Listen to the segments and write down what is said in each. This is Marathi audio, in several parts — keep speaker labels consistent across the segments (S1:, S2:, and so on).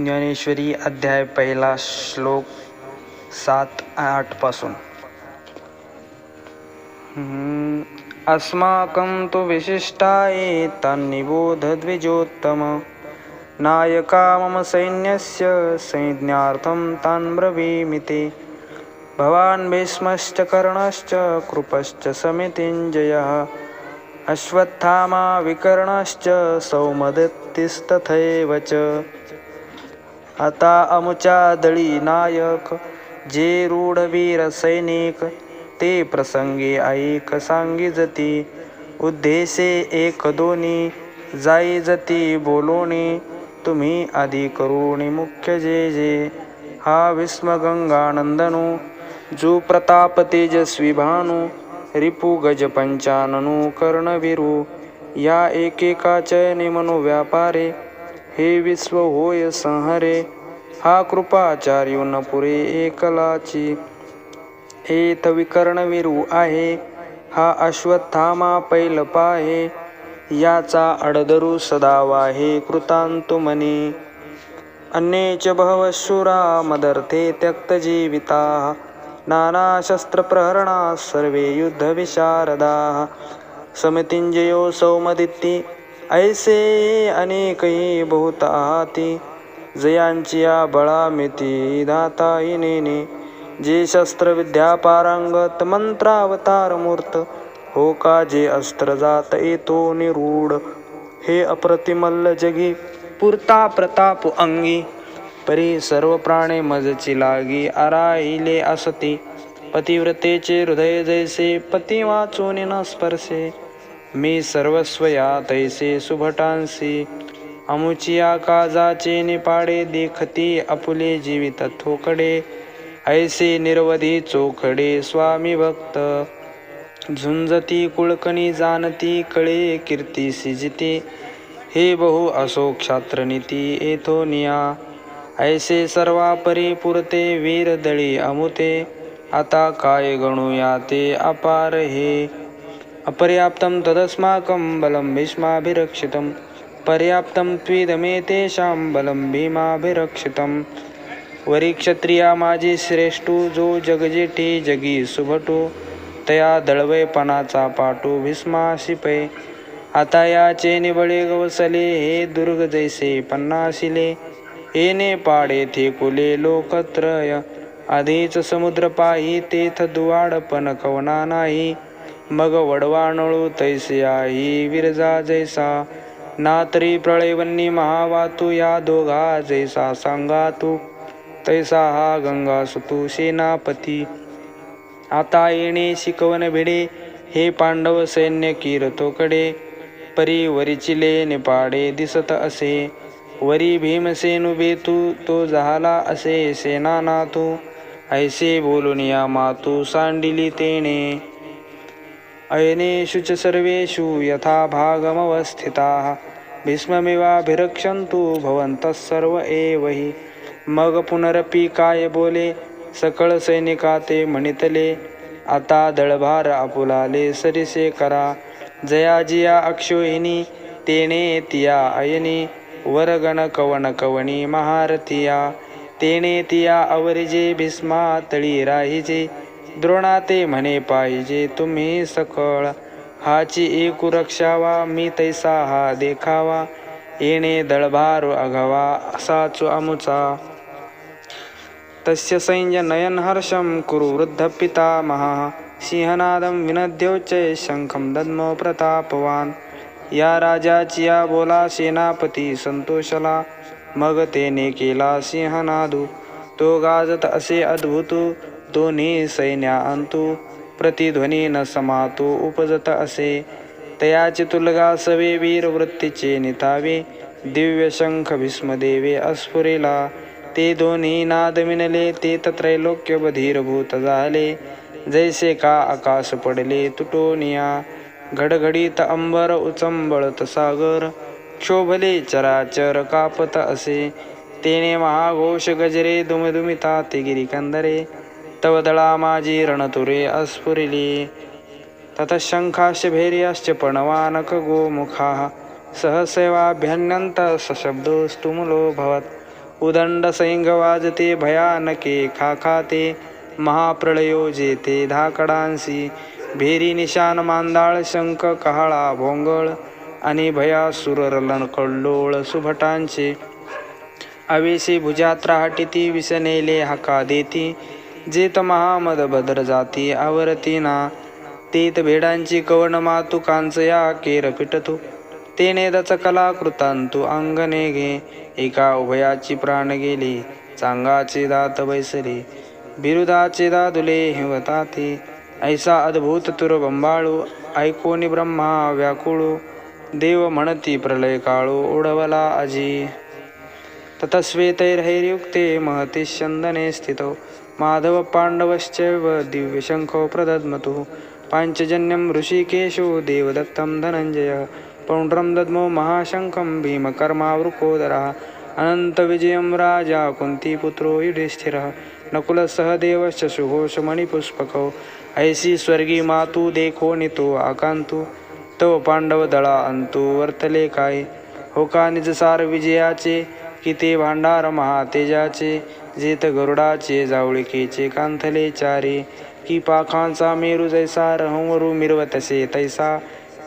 S1: ज्ञानेश्वरी अध्याय पहिला श्लोक सात आठपासून. अस्माकं तु विशिष्टाये तन्निबोध द्विजोत्तम नायका मम सैन्यस्य संज्ञार्थं तान् ब्रवीमि ते भवान् भीष्मश्च कर्णश्च कृपश्च समितिञ्जयः. अश्वत्थामा विकर्णश्च सौमदत्तिस्तथैव च. आता आमच्या दळी नायक जे रूढवीर सैनिक ते प्रसंगी ऐक सांगिजती. उद्देशे एक दोन्ही जाई जती बोलोणी तुम्ही आधी करुणी मुख्य जे जे. हा विस्मगंगानंदनु जो प्रताप तेजस्वी भानू रिपू गज पंचाननु कर्णवीरू या एकेकाच निमनु व्यापारे हे विश्व होय संहरे हा कृपाचार्य न पुरे एकलाची. एथ विकर्णवीरू आहे हा अश्वत्थामा पैल पाहे याचा अडदरू सदा वाहे कृतांतु मनी अन्येच बहवशुरा मदर्थे त्यक्तजीविता नानाशस्त्रप्रहरणा सर्वे युद्धविशारदाः समितिंजयो सौमदित्ती ऐसे अनेकही बहुत आहाती बळा मिती दाता इनेने जे शस्त्रविद्या पारंगत मंत्रावतार मूर्त हो का जे अस्त्र जात येतो निरूढ. हे अप्रतिमल्ल जगी पुरता प्रताप अंगी. परी सर्व प्राणे मजची लागी आराईले असती. पतिव्रतेचे हृदय जैसे पती वाचून न स्पर्शे. मी सर्वस्वया तैसे सुभटांसी अमुचिया काजाचे निपाडे देखती आपुले जीवित थोकडे ऐसे निर्वधी चोखडे स्वामी भक्त. झुंजती कुळकणी जाणती कळे कीर्ती सिजिते हे बहु असो क्षात्रनीती एथोनिया ऐसे सर्वापरी पुरते वीर दळी अमुते आता काय गणूया ते अपार हे? अपर्याप्तं तदस्माकं बलं भीष्माभिरक्षितं पर्याप्तं त्विदमेतेषां बलं भीमाभिरक्षितं वरीक्षत्रिया माझी श्रेष्ठू जो जगजेठी जगी सुभटो तया दळवयपणाचा पाटो भीष्माशिपे। आता याचे निबळे गवसले हे दुर्ग जैसे पन्नाशिले। येणे पाडे थे कुले लोकत्रय। आधीच समुद्र पायी तेथ दुवाडपण कवना नाही। मग वडवाणळू तैसे ही विरजा जैसा. नातरी प्रळयवन्नी महावातू या दोघा जैसा. सांगा तू तैसा हा गंगा सुतू सेनापती. आता येणे शिकवण भिडे हे पांडव सैन्य कीरतोकडे परी वरिचिले निपाडे दिसत असे. वरी भीमसेनु बेतू तो झाला असे सेनानाथू. ऐसे बोलून या मातू सांडिली तेणे. अयनेषु च सर्वेषु यथा भागमवस्थिताः। भीष्ममिवाभिरक्षन्तु भवन्तः सर्व एव हि। मग पुनरपि काय बोले सकळ सैनिका ते म्हणितले आता दळभार आपुलाले सरिसे करा जयाजिया अक्षोहिनी तेने तिया अयनी वरगण कवन कवणी महारथिया। तेने तिया अवरिजे भीष्मा तळी राहिजे द्रोणा ते म्हणे पाहिजे तुम्ही सकळ हाची एकू रक्षावा मी तैसा हा देखावा. येणे दळभार अघवा असाचु अमुचा तस्य सैन्य नयन हर्षम कुरु वृद्धपितामहः सिंहनादं विनद्योच्चय शंखं दद्मो प्रतापवान. या राजाची या बोला सेनापती संतोषला. मग तेने केला सिंहनादू. तो गाजत असे अद्भुत. दोन्ही सैन्या प्रतिध्वनी न समातो उपजत असे. तयाचे तुलगा सवे वीर वृत्तीचे नितावे दिव्य शंख भीष्मदेवे अस्फुरेला. ते दोन्ही नाद मिनले ते तत्रैलोक्य बधीरभूत झाले. जैसे का आकाश पडले तुटोनिया घडघडीत अंबर उचंबळत सागर. क्षोभले चराचर कापत असे तेने महाघोष गजरे दुमदुमिता ते गिरिकंदरे. तवदळा माझी रणतुरे अस्फुरिली। ततशङ्खाश्च भैर्याश्च पणवानक गोमुखाः सशब्दोऽस्तु मुलो भवत् उदण्डसैङ्गवाजते भयानके खाखाते। महाप्रळयो जेते धाकडांसी। भेरी निशान मांदाळ शंख कहाळा भोंगळ। आणि भयासुर रलन सुभटांचे। अवेशी भुजात्रा हटिती विसनेले हाका देती। जेत महामद भद्र जाती आवरती ना. तेत भेडांची कवण मातु कांचया केर पिटतो. तेने दच कलाकृतांतू अंगणे घे. एका उभयाची प्राण गेली. चांगाचे दात बैसले. बिरुदाचे दादुले हिवता ते ऐसा अद्भुत तुर बंबाळू. ऐकोनी ब्रह्मा व्याकुळू. देव म्हणती प्रलय काळू. उडवला अजी. ततस्वेतैर्हैर्युक्ते महती स्यन्दने स्थितो. माधव पाण्डवश्चैव दिव्यशङ्खौ प्रदद्मतुः। पाञ्चजन्यं ऋषिकेशो देवदत्तं धनञ्जयः। पौण्ड्रं दद्मो महाशङ्खं भीमकर्मावृकोदरः अनन्तविजयं राजा कुन्तीपुत्रो युधिष्ठिरः। नकुलसहदेवश्च सुघोषमणिपुष्पकौ। ऐसी स्वर्गी मातु देखो नितो आकान्तु। तव पाण्डवदळा अन्तु अंतु वर्तले काय होका निजसार विजयाचे की ते भांडार महातेजाचे जेत गरुडाचे जावळिकेचे कांथले चारे. की पाखांचा मेरू जैसा रहमरू मिरवतसे तैसा.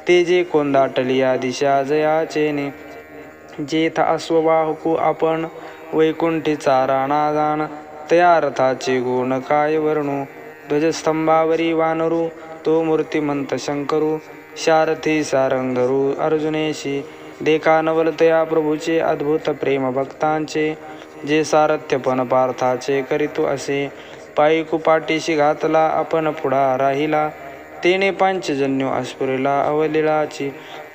S1: ते जे कोंदाटलिया दिशा जयाचेने जेथ अश्ववाहकू आपण वैकुंठीचा राणा जाण. तया रथाचे गुण काय वर्णू? ध्वजस्तंभावरी वानरू तो मूर्तिमंत शंकरू. शारथी सारंगधरू अर्जुनेशी. देखा नवलतया प्रभूचे अद्भुत प्रेम भक्तांचे जे सारथ्यपण पार्थाचे करीतो असे. पायी कुपाटीशी घातला आपण पुढा राहिला. तेने पांचजन्य अस्फुरिला अवलिलाची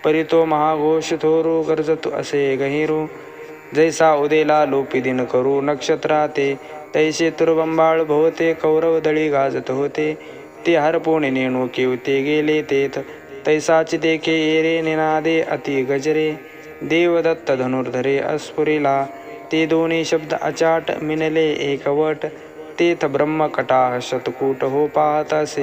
S1: परितो महाघोष थोरू गरजतू असे गहिरू. जैसा उदेला लोपी दिन करू नक्षत्राते तैसे तुरबंबाळ भोवते कौरव दळी गाजत होते. ते हरपोणे नेणू केवते गेले तेथ तैसाची देखे एरे निनादे अति गजरे। देवदत्त धनुर्धरे अस्फुरिला ते दोन्ही शब्द अचाट मिनले एकवट। तेथ ब्रह्मकटाह शतकूट हो पाहत असे